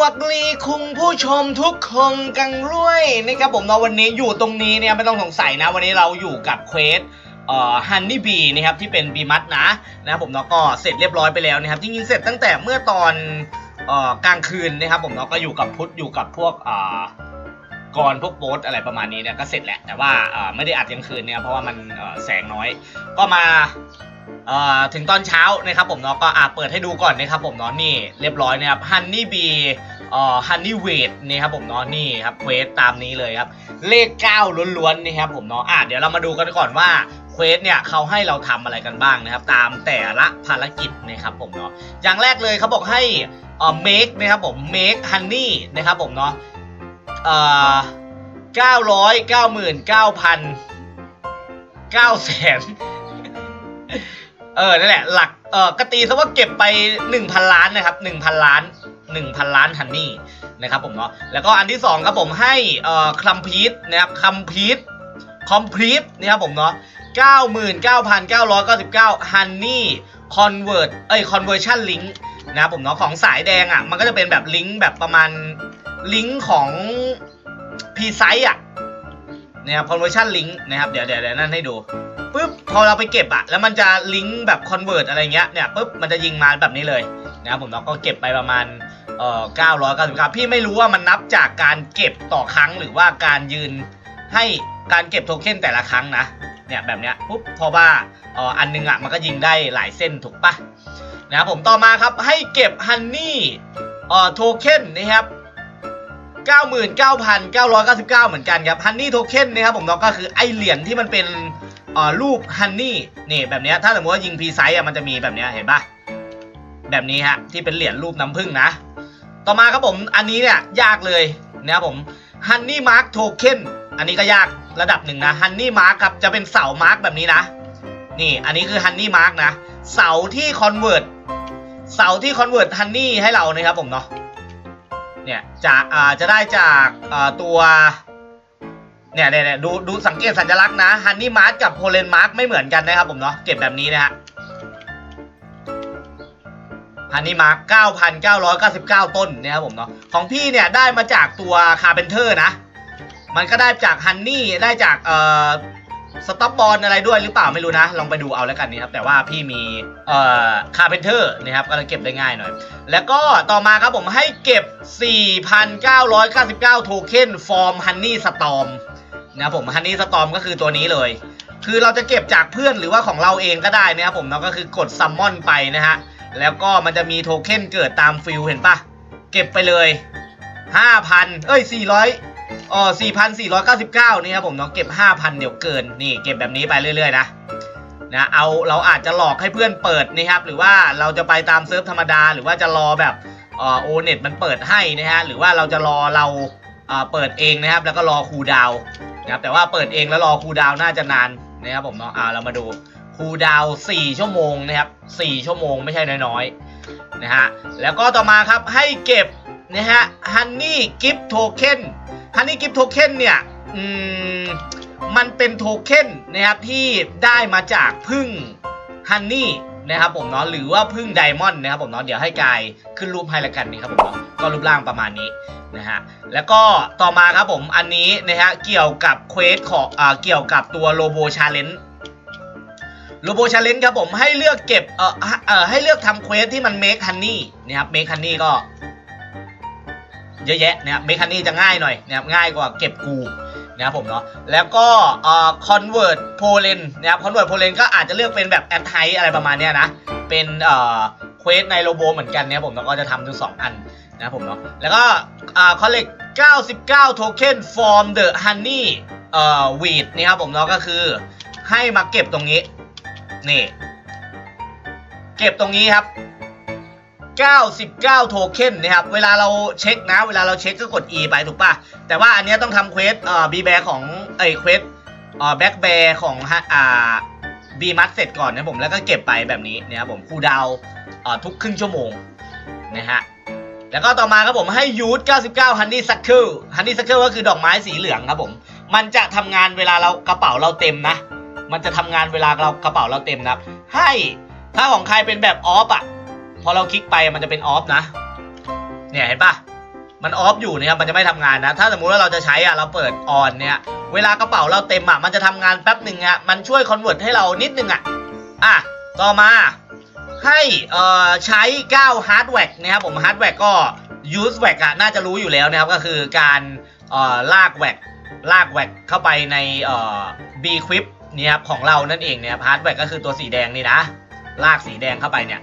วัสดีคุณผู้ชมทุกคนกันด้วยนะครับผมเนาวันนี้อยู่ตรงนี้เนี่ยไม่ต้องสงสัยนะ วันนี้เราอยู่กับเควสเอ่อฮันนี่บีนะครับที่เป็นบีมัดนะนะครับผมเนาะก็เสร็จเรียบร้อยไปแล้วนะครับจริงๆเสร็จตั้งแต่เมื่อตอนเอ่อกลางคืนนะครับผมเนาะก็อยู่กับพุทธอยู่กับพวกอ่ากรพวกโบสอะไรประมาณนี้เนี่ยก็เสร็จแหละแต่ว่าเอ่อไม่ได้อัดกลางคืนเนี่ยเพราะว่ามันเอ่อแสงน้อย ก็มา ถึงตอนเช้านะครับผมเนาะก็อะเปิดให้ดูก่อนนะครับผมเนาะนี่เรียบร้อยนะครับฮันนี่บีเอ่อฮันนี่เวทนี่ครับผมเนาะนี่ครับเควสตามนี้เลยครับเลข9ล้วนๆนี่ครับผมเนาะอะเดี๋ยวเรามาดูกันก่อนว่าเควสเนี่ยเขาให้เราทำอะไรกันบ้างนะครับ ตามแต่ละภารกิจนะครับผมเนาะอย่างแรกเลยเขาบอกให้เอ่อ make นะครับผม make honey นะครับผมเนาะเอ่อเก้าร้อยเก้าหมื่นเก้าพันเก้าแสน เออนั่นแหละหลักเออกตีซะว่าเก็บไป 1,000 ล้านนะครับ1,000 ล้าน 1,000 ล้านฮันนี่นะครับผมเนาะแล้วก็อันที่ 2 ครับผมให้เอ่อคัมพีทนะครับคัมพีทคอมพลีทนะครับผมเนาะ99,999ฮันนี่คอนเวิร์ตเอ้ยคอนเวอร์ชันลิงก์นะครับผมเนาะของสายแดงอะมันก็จะเป็นแบบลิงก์แบบประมาณลิงก์ของพีไซอะ นะครับคอนเวอร์ชันลิงก์นะครับ เดี๋ยวเดี๋ยวนั่นให้ดูปุ๊บพอเราไปเก็บอะแล้วมันจะลิงก์แบบคอนเวิร์ตอะไรเงี้ยเนี่ยปุ๊บมันจะยิงมาแบบนี้เลยนะครับผมเราก็เก็บไปประมาณเอ่อ999พี่ไม่รู้ว่ามันนับจากการเก็บต่อครั้งหรือว่าการยืนให้การเก็บโทเค็นแต่ละครั้งนะเนี่ยแบบเนี้ยปุ๊บเพราะว่าเอ่ออันนึงอะมันก็ยิงได้หลายเส้นถูกปะนะครับผมต่อมาครับให้เก็บฮันนี่เอ่อโทเค็นนะครับ 99,999 เหมือนกันครับฮันนี่โทเค็นนะครับผมเนาะก็คือไอเหรียญที่มันเป็นอ่อรูปฮันนี่นี่แบบนี้ถ้าสมมติว่ายิงพีไซส์อะมันจะมีแบบนี้เห็นปะแบบนี้ฮะที่เป็นเหรียญรูปน้ำผึ้งนะ ต่อมาครับผมอันนี้เนี่ยยากเลยนะครับผมฮันนี่มาร์กโทเค็นอันนี้ก็ยากระดับหนึ่งนะฮันนี่มาร์กครับจะเป็นเสามาร์กแบบนี้นะ นี่อันนี้คือฮันนี่มาร์กนะ เสาที่คอนเวิร์ตเสาที่คอนเวิร์ตฮันนี่ให้เรานะครับผมเนาะ เนี่ยจากอ่าจะได้จากอ่าตัวเนี่ยเนี่ยเนี่ยดูดูสังเกตสัญลักษณ์นะฮันนี่มาร์กกับโพเลนมาร์กไม่เหมือนกันนะครับผมเนาะเก็บแบบนี้นะฮะฮันนี่มาร์ก9,999 ต้นนะครับผมเนาะของพี่เนี่ยได้มาจากตัวคาร์เพนเทอร์นะ มันก็ได้จากฮันนี่ได้จากเอ่อ สต็อปบอลอะไรด้วยหรือเปล่าไม่รู้นะ ลองไปดูเอาแล้วกันนี่ครับ แต่ว่าพี่มีเอ่อคาร์เพนเทอร์นะครับก็เลยเก็บได้ง่ายหน่อย แล้วก็ต่อมาครับผมให้เก็บ 4,999 โทเค็นฟอร์มฮันนี่สตอมนะครับผมฮันนี่สตอมก็คือตัวนี้เลย คือเราจะเก็บจากเพื่อนหรือว่าของเราเองก็ได้นะครับผมเนาะก็คือกดซัมมอนไปนะฮะแล้วก็มันจะมีโทเค็นเกิดตามฟิลเห็นปะเก็บไปเลย 5,000 เอ้ย 400 อ๋อ4,499 นี่ครับผมเนาะเก็บ 5,000 เดี๋ยวเกิน นี่เก็บแบบนี้ไปเรื่อยๆนะนะเอาเราอาจจะหลอกให้เพื่อนเปิดนะครับ หรือว่าเราจะไปตามเซิร์ฟธรรมดา หรือว่าจะรอแบบอ่อโอเน็ตมันเปิดให้นะฮะหรือว่าเราจะรอเราเอ่อเปิดเองนะครับ แล้วก็รอคูดาวนะครับแต่ว่าเปิดเองแล้วรอคูดาวน่าจะนานนะครับผมเนาะอ่าเรามาดูคูดาว 4 ชั่วโมงนะครับ 4 ชั่วโมงไม่ใช่น้อยๆนะฮะแล้วก็ต่อมาครับให้เก็บนะฮะฮันนี่กิฟต์โทเค็น ฮันนี่กิฟต์โทเค็นเนี่ยมมันเป็นโทเค็นนะครับที่ได้มาจากพึ่งฮันนี่นะครับผมเนาะหรือว่าพึ่งไดมอนด์นะครับผมเนาะเดี๋ยวให้กายขึ้นรูปให้ละกันนี่ครับผมเนาะก็รูปร่างประมาณนี้นะฮะแล้วก็ต่อมาครับผมอันนี้นะฮะเกี่ยวกับเควสของอ่าเกี่ยวกับตัวโลโบชาเลนจ์โลโบชาเลนจ์ครับผมให้เลือกเก็บเอ่อเอ่อให้เลือกทำเควสที่มันเมคฮันนี่นะครับเมคฮันนี่ก็ เยอะแยะนะครับเมคฮันนี่จะง่ายหน่อยนะครับง่ายกว่าเก็บกูนะครับผมเนาะแล้วก็เอ่อคอนเวิร์ตโพเลนนะครับคอนเวิร์ตโพเลนก็อาจจะเลือกเป็นแบบแอดไทอะไรประมาณเนี้ยนะ เป็นเอ่อเควสในโลโบเหมือนกันเนี่ยผมแล้วก็จะทำทั้งสองอันนะครับผมเนาะแล้วก็อ่าคอลเลก99โทเค็น from the honey เอ่อ weed นี่ครับผมเนาะก็คือให้มาเก็บตรงนี้นี่เก็บตรงนี้ครับ 99 โทเค็นนะครับ เวลาเราเช็คนะ เวลาเราเช็คก็กด E ไปถูกป่ะ แต่ว่าอันนี้ต้องทำเควสเอ่อ B bear ของเอ้เควสเอ่อ back bear ของฮะอ่า B มัดเสร็จก่อนนะผมแล้วก็เก็บไปแบบนี้นะครับผมคูดาวเอ่อทุกครึ่งชั่วโมงนะฮะแล้วก็ต่อมาครับผมให้ยูท99 Honey Circle Honey Circle ก็คือดอกไม้สีเหลืองครับผม มันจะทำงานเวลาเรากระเป๋าเราเต็มนะ มันจะทำงานเวลาเรากระเป๋าเราเต็มนะครับให้ถ้าของใครเป็นแบบออฟอะ พอเราคลิกไปมันจะเป็นออฟนะ เนี่ยเห็นปะมันออฟอยู่นะครับมันจะไม่ทำงานนะ ถ้าสมมุติว่าเราจะใช้อะเราเปิดออนเนี่ย เวลากระเป๋าเราเต็มอะมันจะทำงานแป๊บหนึ่งอะมันช่วยคอนเวิร์ตให้เรานิดนึงอะอะต่อมาให้เอ่อใช้ 9 hard w a c นะครับผม hard w a c ก็ use w a c อะน่าจะรู้อยู่แล้วนะครับ ก็คือการเอ่อลากแวกลากแวกเข้าไปในเอ่อ B Quip เนี่ยครับของเรานั่นเองเนี่ยครับ hard w a c ก็คือตัวสีแดงนี่นะ ลากสีแดงเข้าไปเนี่ย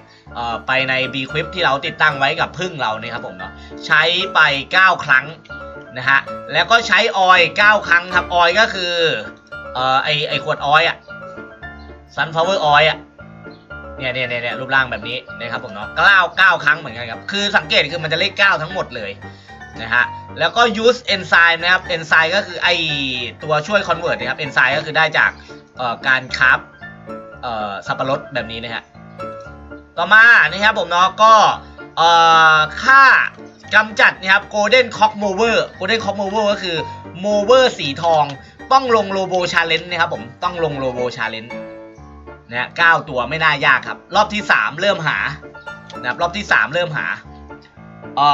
ไปใน B Quip ที่เราติดตั้งไว้กับพึ่งเราเนี่ยครับผมเนาะใช้ไป 9 ครั้งนะฮะแล้วก็ใช้ออยล์9ครั้งครับออยล์ก็คือเอ่อไอไอขวดออยล์อะ sunflower oil อะเนี่ยเนี่ยเนี่ยเนี่ยรูปร่างแบบนี้นะครับผมเนาะเก้าเก้าครั้งเหมือนกันครับ คือสังเกตคือมันจะเลขเก้าทั้งหมดเลยนะฮะ แล้วก็ use enzyme นะครับ enzyme ก็คือไอตัวช่วย convert นะครับ enzyme ก็คือได้จากเอ่อการคราฟเอ่อ สับปะรดแบบนี้นะฮะต่อมานะครับผมเนาะก็ค่ากำจัดนะครับ golden cock mover golden cock mover ก็คือ mover สีทอง ต้องลงโลโบชาเลนจ์นะครับผมต้องลงโลโบชาเลนจ์นะฮะเก้าตัวไม่น่ายากครับ รอบที่ 3 เริ่มหานะครับรอบที่ 3 เริ่มหาเอ่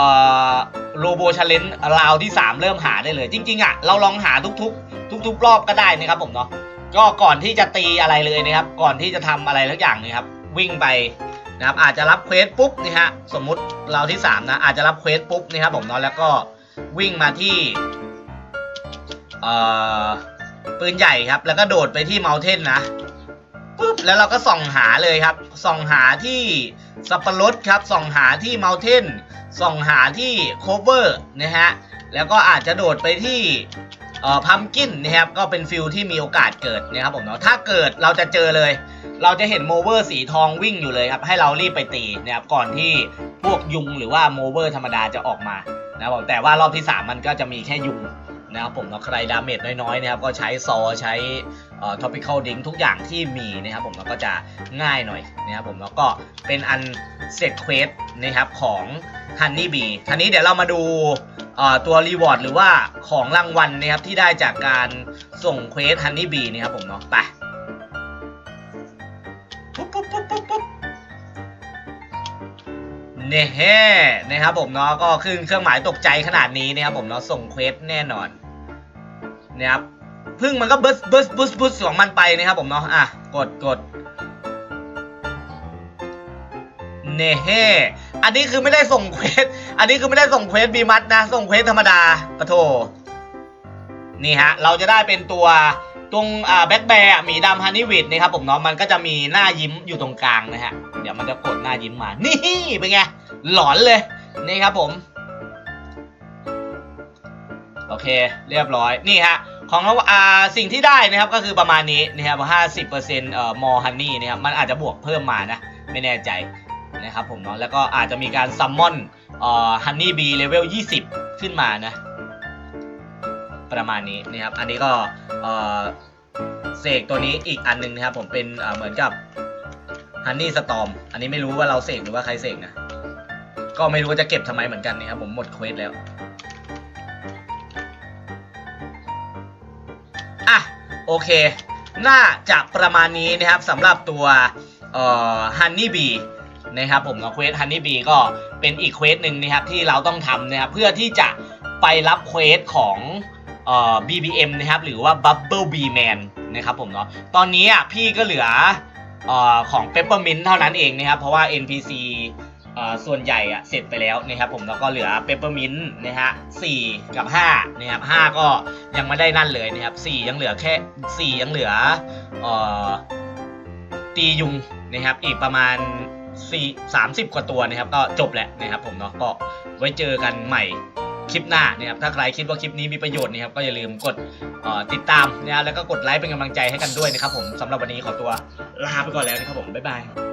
อโลโบชาเลนราวที่ 3 เริ่มหาได้เลย จริง ๆอะเราลองหาทุกๆ ทุก ๆ รอบก็ได้นะครับผมเนาะ ก็ก่อนที่จะตีอะไรเลยนะครับ ก่อนที่จะทำอะไรทุกอย่างนะครับ วิ่งไปนะครับ อาจจะรับเควสปุ๊บนี่ฮะสมมุติเราที่3นะอาจจะรับเควสปุ๊บนี่ครับผมเนาะแล้วก็วิ่งมาที่เอ่อปืนใหญ่ครับ แล้วก็โดดไปที่เมลเทนนะปุ๊บแล้วเราก็ส่องหาเลยครับ ส่องหาที่สับปะรดครับ ส่องหาที่เมลเทนส่องหาที่โคเวอร์นะฮะแล้วก็อาจจะโดดไปที่ เอ่อพัมกินนะครับก็เป็นฟิลที่มีโอกาสเกิดนะครับผมเนาะถ้าเกิดเราจะเจอเลย เราจะเห็นโมเวอร์สีทองวิ่งอยู่เลยครับให้เรารีบไปตีนะครับก่อนที่พวกยุงหรือว่าโมเวอร์ธรรมดาจะออกมานะครับผมแต่ว่ารอบที่ 3 มันก็จะมีแค่ยุงนะครับผมเนาะใครดาเมจน้อยๆนะครับก็ใช้ซอใช้เอ่อ topical drink ทุกอย่างที่มีนะครับผมแล้วก็จะง่ายหน่อยนะครับผมแล้วก็เป็นอันเสร็จเควสนะครับของ Honey Bee ทีนี้เดี๋ยวเรามาดู ตัวรีวอร์ดหรือว่าของรางวัลนะครับที่ได้จากการส่งเควส Honey Bee นะครับผมเนาะไปปุ๊บปุ๊บปุ๊บปุ๊บปุ๊บเนี่ยแฮ่นะครับผมเนาะก็ขึ้นเครื่องหมายตกใจขนาดนี้นะครับผมเนาะส่งเควสแน่นอนนะครับพึ่งมันก็บิร์สบิร์สบิร์สบิร์สของมันไปนะครับผมเนาะอะกดกดเน่เฮ่ อันนี้คือไม่ได้ส่งเควส อันนี้คือไม่ได้ส่งเควสบีมัดนะ ส่งเควสธรรมดาปะโถนี่ฮะ เราจะได้เป็นตัวตรงอ่าแบ็คแบร์หมีดำฮันนี่วิดนะครับผมเนาะมันก็จะมีหน้ายิ้มอยู่ตรงกลางนะฮะ เดี๋ยวมันจะกดหน้ายิ้มมา นี่เป็นไง หลอนเลยนี่ครับผม โอเค เรียบร้อยนี่ฮะของเราอ่าสิ่งที่ได้นะครับก็คือประมาณนี้นะครับห้าสิบเปอร์เซ็นต์เอ่อมอฮันนี่นะครับมันอาจจะบวกเพิ่มมานะ ไม่แน่ใจ นะครับผมเนาะแล้วก็อาจจะมีการซัมมอนฮันนี่บีเลเวลยี่สิบขึ้นมานะประมาณนี้นะครับ อันนี้ก็เสกตัวนี้อีกอันหนึงนะครับ ผมเป็นเหมือนกับฮันนี่สตอมอันนี้ไม่รู้ว่าเราเสกหรือว่าใครเสกนะ ก็ไม่รู้ว่าจะเก็บทำไมเหมือนกันนะครับผมหมดเควสแล้วอะโอเค น่าจะประมาณนี้นะครับสำหรับตัวฮันนี่บี นะครับผมเนาเควสฮันนี่บีก็เป็นอีกเควสหนึ่งนะครับที่เราต้องทำนะครับเพื่อที่จะไปรับเควสของเอ่อ BBM นะครับหรือว่า Bubble Bee Man นะครับผมเนาะตอนนี้อะพี่ก็เหลือเอ่อของ Peppermint เท่านั้นเองนะครับเพราะว่า NPC เอ่อส่วนใหญ่อะเสร็จไปแล้วนะครับผมแล้วก็เหลือเปเปอร์มินต์นะฮะสี่กับ5นะครับ5ก็ยังไม่ได้นั่นเลยนะครับ4ยังเหลือแค่4ยังเหลือเอ่อตียุงนะครับอีกประมาณ 4 30 กว่าตัวนะครับ ก็จบแหละนะครับผมเนาะก็ไว้เจอกันใหม่คลิปหน้านะครับถ้าใครคิดว่าคลิปนี้มีประโยชน์นะครับก็อย่าลืมกดติดตามนะแล้วก็กดไลค์เป็นกำลังใจให้กันด้วยนะครับผมสำหรับวันนี้ขอตัวลาไปก่อนแล้วนะครับผมบ๊ายบาย